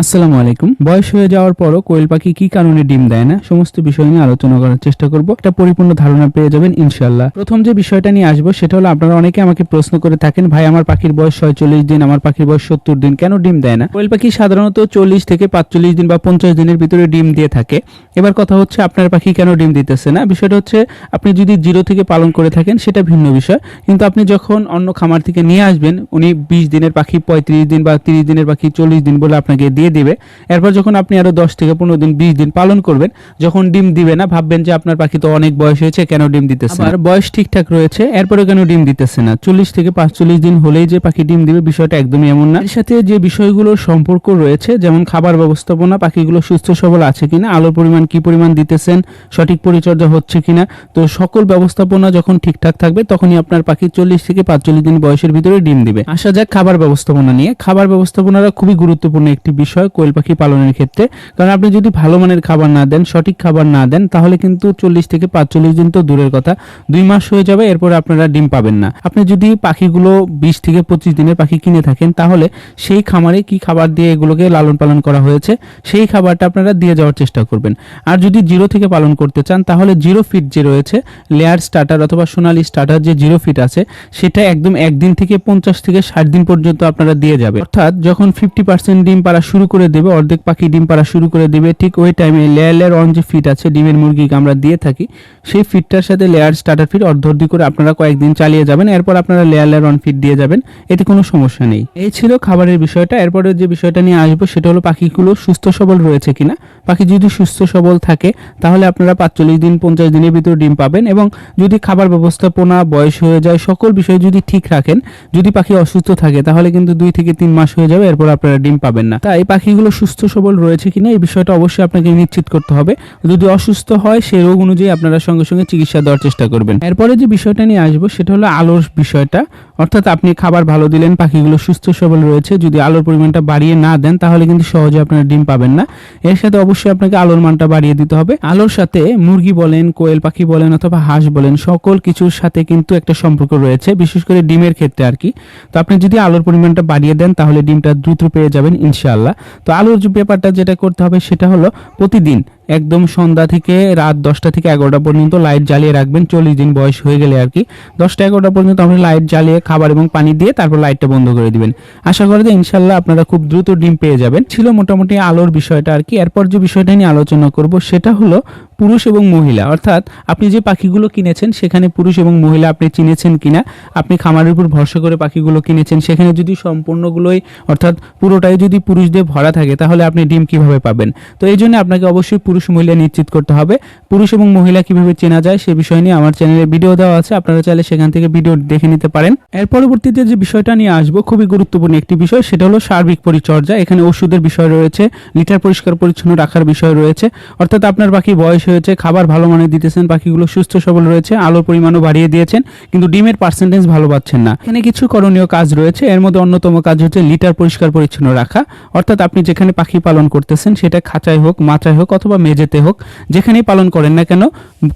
আসসালামু আলাইকুম। বয়স হয়ে যাওয়ার পরও কোয়েল পাখি কি কারণে ডিম দেয় না, সমস্ত বিষয় নিয়ে আলোচনা করার চেষ্টা করব। একটা পরিপূর্ণ ধারণা পেয়ে যাবেন ইনশাল্লাহ প্রথম যে বিষয়টা নিয়ে আসব, সেটা হলো আপনারা অনেকে আমাকে প্রশ্ন করে থাকেন, ভাই, আমার পাখির বয়স ছয়চল্লিশ দিন, আমার পাখির বয়স সত্তর দিন, কেন ডিম দেয় না? কোয়েল পাখি সাধারণত চল্লিশ থেকে পাঁচচল্লিশ দিন বা পঞ্চাশ দিনের ভিতরে ডিম দিয়ে থাকে। এবার কথা হচ্ছে, আপনার পাখি কেন ডিম দিতেছে না? বিষয়টা হচ্ছে, আপনি যদি জিরো থেকে পালন করে থাকেন, সেটা ভিন্ন বিষয়। কিন্তু আপনি যখন অন্য খামার থেকে নিয়ে আসবেন, উনি বিশ দিনের পাখি, পঁয়ত্রিশ দিন বা তিরিশ দিনের পাখি, চল্লিশ দিন বলে আপনাকে দিয়ে দিবে। এরপর যখন আপনি আরও দশ থেকে পনেরো দিন, বিশ দিন পালন করবেন, যখন ডিম দিবে না, ভাববেন যে আপনার পাখি তো অনেক বয়স হয়েছে, কেন ডিম দিতেছে আর বয়স ঠিকঠাক রয়েছে এরপরে কেন ডিম দিতেছে না? চল্লিশ থেকে পাঁচচল্লিশ দিন হলেই যে পাখি ডিম দিবে, বিষয়টা একদমই এমন না। এর সাথে যে বিষয়গুলোর সম্পর্ক রয়েছে, যেমন খাবার ব্যবস্থাপনা, পাখিগুলো সুস্থ, সবল আছে কিনা, আলোর পরিমাণ কি পরিমাণ দিতেছেন, সঠিক পরিচর্যা হচ্ছে কিনা, তো সকল ব্যবস্থাপনা যখন ঠিকঠাক থাকবে, তখনই আপনার পাখি চল্লিশ থেকে পাঁচচল্লিশ দিন বয়সের ভিতরে ডিম দিবে। আসা যাক খাবার ব্যবস্থাপনা নিয়ে। খাবার ব্যবস্থাপনাটা খুবই গুরুত্বপূর্ণ একটি বিষয়। কোয়েল পাখি পালনের ক্ষেত্রে। কারণ আপনি যদি ভালো মানের খাবার না দেন, সঠিক খাবার না দেন, তাহলে কিন্তু চল্লিশ থেকে পাঁচচল্লিশ দিন তো দূরের কথা। দুই মাস হয়ে যাবে, এরপর আপনারা ডিম পাবেন না। আপনি যদি পাখিগুলো বিশ থেকে পঁচিশ দিনের পাখি কিনে থাকেন, তাহলে সেই খামারে কি খাবার দিয়ে এগুলোকে লালন পালন করা হয়েছে, সেই খাবারটা আপনারা দিয়ে যাওয়ার চেষ্টা করবেন। আর যদি জিরো থেকে পালন করতে চান, তাহলে জিরো ফিট যে রয়েছে, লেয়ার স্টার্টার অথবা সোনালি স্টার্টার যে জিরো ফিট আছে, সেটা একদম একদিন থেকে পঞ্চাশ থেকে ষাট দিন পর্যন্ত আপনারা দিয়ে যাবে অর্থাৎ যখন ফিফটি পার্সেন্ট ডিম পাড়া শুরু করে দেবে, অর্ধেক পাখি ডিম পাড়া শুরু করে দেবে। ঠিক ওই টাইমে লেয়ার লেয়ার অন যে ফিট আছে, ডিমের মুরগিকে আমরা দিয়ে থাকি, সেই ফিটটার সাথে লেয়ার স্টার্টার ফিট অর্ধর্ধি করে আপনারা কয়েকদিন চালিয়ে যাবেন, এরপর আপনারা লেয়ার লেয়ার অন ফিট দিয়ে যাবেন, এতে কোনো সমস্যা নেই। এই ছিল খাবারের বিষয়টা। এরপরে যে বিষয়টা নিয়ে আসব, সেটা হলো পাখিগুলো সুস্থ সবল রয়েছে কিনা। পাখি যদি সুস্থ সবল থাকে, তাহলে আপনারা পাঁচচল্লিশ দিন, পঞ্চাশ দিনের ভিতরে ডিম পাবেন এবং যদি খাবার ব্যবস্থাপনা, বয়স হয়ে যায়, সকল বিষয় যদি ঠিক রাখেন, যদি পাখি অসুস্থ থাকে, তাহলে কিন্তু দুই থেকে তিন মাস হয়ে যাবে, এরপর আপনারা ডিম পাবেন না। তাই পাখিগুলো সুস্থ সবল রয়েছে কিনা এই বিষয়টা অবশ্যই আপনাকে নিশ্চিত করতে হবে। যদি অসুস্থ হয় সেই রোগ অনুযায়ী আপনারা সঙ্গে সঙ্গে চিকিৎসা দেওয়ার চেষ্টা করবেন। এরপরে যে বিষয়টা নিয়ে আসব, সেটা হলো আলোর বিষয়টা। অর্থাৎ আপনি খাবার ভালো দিলেন, পাখিগুলো সুস্থ সবল রয়েছে, যদি আলোর পরিমাণটা বাড়িয়ে না দেন, তাহলে কিন্তু সহজে আপনারা ডিম পাবেন না। এর সাথে অবশ্যই আপনাকে আলোর মানটা বাড়িয়ে দিতে হবে। আলোর সাথে মুরগি বলেন, কোয়েল পাখি বলেন, অথবা হাঁস বলেন, সকল কিছুর সাথে কিন্তু একটা সম্পর্ক রয়েছে, বিশেষ করে ডিমের ক্ষেত্রে আর কি। তো আপনি যদি আলোর পরিমাণটা বাড়িয়ে দেন, তাহলে ডিমটা দ্রুত পেয়ে যাবেন, ইনশাআল্লাহ। তো আলোর ব্যাপারটা যেটা করতে হবে সেটা হলো প্রতিদিন একদম সন্ধ্যা থেকে রাত দশটা থেকে এগারোটা পর্যন্ত লাইট জ্বালিয়ে রাখবেন, চল্লিশ দিন বয়স হয়ে গেলে আর কি। দশটা এগারোটা পর্যন্ত আপনি লাইট জ্বালিয়ে খাবার এবং পানি দিয়ে তারপর লাইটটা বন্ধ করে দিবেন। আশা করি যে ইনশাল্লাহ আপনারা খুব দ্রুত ডিম পেয়ে যাবেন। ছিল মোটামুটি আলোর বিষয়টা আর কি। এরপর যে বিষয়টা নিয়ে আলোচনা করব, সেটা হলো পুরুষ এবং মহিলা। অর্থাৎ আপনি যে পাখিগুলো কিনেছেন, সেখানে পুরুষ এবং মহিলা আপনি চিনেছেন কিনা, আপনি খামারের উপর ভরসা করে পাখিগুলো কিনেছেন, সেখানে যদি সম্পূর্ণগুলোই অর্থাৎ পুরোটাই যদি পুরুষ দিয়ে ভরা থাকে, তাহলে আপনি ডিম কীভাবে পাবেন? তো এই জন্য আপনাকে অবশ্যই পুরুষ মহিলা নিশ্চিত করতে হবে। পুরুষ এবং মহিলা কীভাবে চেনা যায় সে বিষয় নিয়ে আমার চ্যানেলে ভিডিও দেওয়া আছে। আপনারা চাইলে সেখান থেকে ভিডিও দেখে নিতে পারেন। এর পরবর্তীতে যে বিষয়টা নিয়ে আসব, খুবই গুরুত্বপূর্ণ একটি বিষয়, সেটা হলো সার্বিক পরিচর্যা। এখানে ওষুধের বিষয় রয়েছে, লিটার পরিষ্কার পরিচ্ছন্ন রাখার বিষয় রয়েছে। অর্থাৎ আপনার পাখি বয়স হয়েছে, খাবার ভালো মানের দিতেছেন পাখিগুলো সুস্থ সবল রয়েছে, আলোর পরিমাণও বাড়িয়ে দিয়েছেন, কিন্তু ডিমের পার্সেন্টেজ ভালো পাচ্ছেন না। এখানে কিছু করণীয় কাজ রয়েছে। এর মধ্যে অন্যতম কাজ হচ্ছে লিটার পরিষ্কার পরিচ্ছন্ন রাখা। অর্থাৎ আপনি যেখানে পাখি পালন করতেছেন, সেটা খাঁচায় হোক, মাচায় হোক অথবা মেঝেতে হোক, যেখানেই পালন করেন না কেন,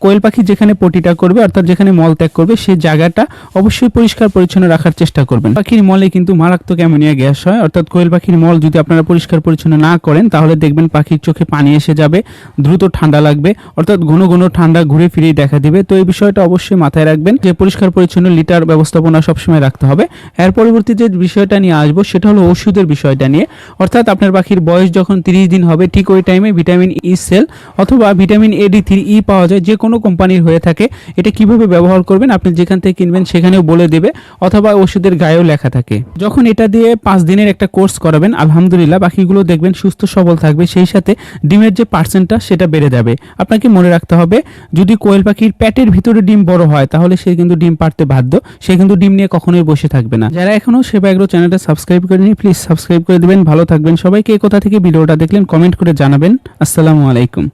কোয়েল পাখি যেখানে পটিটা করবে, অর্থাৎ যেখানে মল ত্যাগ করবে সেই জায়গাটা অবশ্যই পরিষ্কার পরিচ্ছন্ন রাখার চেষ্টা করবেন। পাখির মলে কিন্তু মারাত্মক অ্যামোনিয়া গ্যাস হয়, অর্থাৎ কোয়েল পাখির মল যদি আপনারা পরিষ্কার পরিচ্ছন্ন না করেন, তাহলে দেখবেন পাখির চোখে পানি এসে যাবে, দ্রুত ঠান্ডা লাগবে, অর্থাৎ ঘন ঘন ঠান্ডা ঘুরে ফিরেই দেখা দিবে। তো এই বিষয়টা অবশ্যই মাথায় রাখবেন যে, পরিষ্কার পরিচ্ছন্ন লিটার ব্যবস্থাপনা সবসময় রাখতে হবে। এর পরবর্তী যে বিষয়টা নিয়ে আসব, সেটা হলো ওষুধের বিষয়টা নিয়ে। অর্থাৎ আপনার পাখির বয়স যখন তিরিশ দিন হবে, ঠিক ওই টাইমে ভিটামিন ই সেল অথবা vitamin A D three E পাওয়া যায়, যে কোনো কোম্পানির হয়ে থাকে। এটা কীভাবে ব্যবহার করবেন আপনি যেখান থেকে কিনবেন সেখানেও বলে দেবে, অথবা ওষুধের গায়েও লেখা থাকে। যখন এটা দিয়ে পাঁচ দিনের একটা কোর্স করাবেন, আলহামদুলিল্লাহ, বাকিগুলো দেখবেন সুস্থ, সবল থাকবে, সেই সাথে ডিমের যে পার্সেন্টটা সেটা বেড়ে যাবে। আপনাকে মনে রাখতে হবে, যদি কোয়েল পাখির পেটের ভিতরে ডিম বড় হয়, তাহলে সে কিন্তু ডিম পারতে বাধ্য, সে কিন্তু ডিম নিয়ে কখনোই বসে থাকবে না। যারা এখনও সেবা এগ্রো চ্যানেলটা সাবস্ক্রাইব করেনি প্লিজ সাবস্ক্রাইব করে দিবেন। ভালো থাকবেন সবাইকে। কোথা থেকে ভিডিওটা দেখলেন, কমেন্ট করে জানাবেন। আসসালামু আলাইকুম। علیکم۔